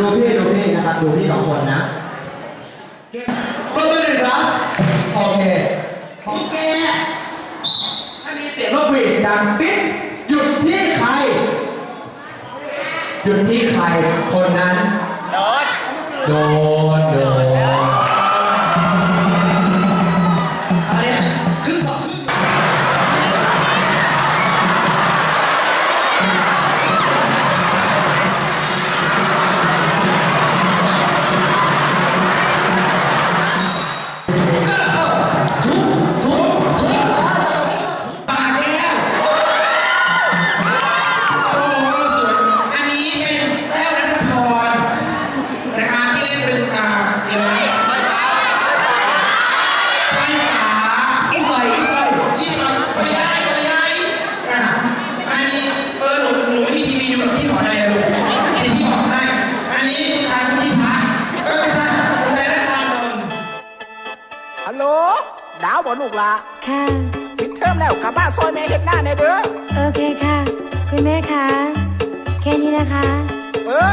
ดูพี่ดูพี่นะครับ ดูพี่สองคนนะเก็เปรบมืนึ่ครับโอเคพี่เจถ้ามีเสียงนกหวีดดังปิ๊บหยุดที่ใคร หยุดที่ใครคนนั้น โดน โดนโดน ยุทธ์ที่ขอนใจลูกที่พี่บอกให้ อันนี้คุณชายคุณพิพัฒน์ก็ไม่ใช่คุณชายรักชานนท์ฮัลโหลดาวบ่ลูกละค่ะปิดเทอมแล้วกลับบ้านซอยแม่เห็นหน้าในเด้อ โอเคค่ะ คุณแม่คะ แค่นี้นะคะ เออ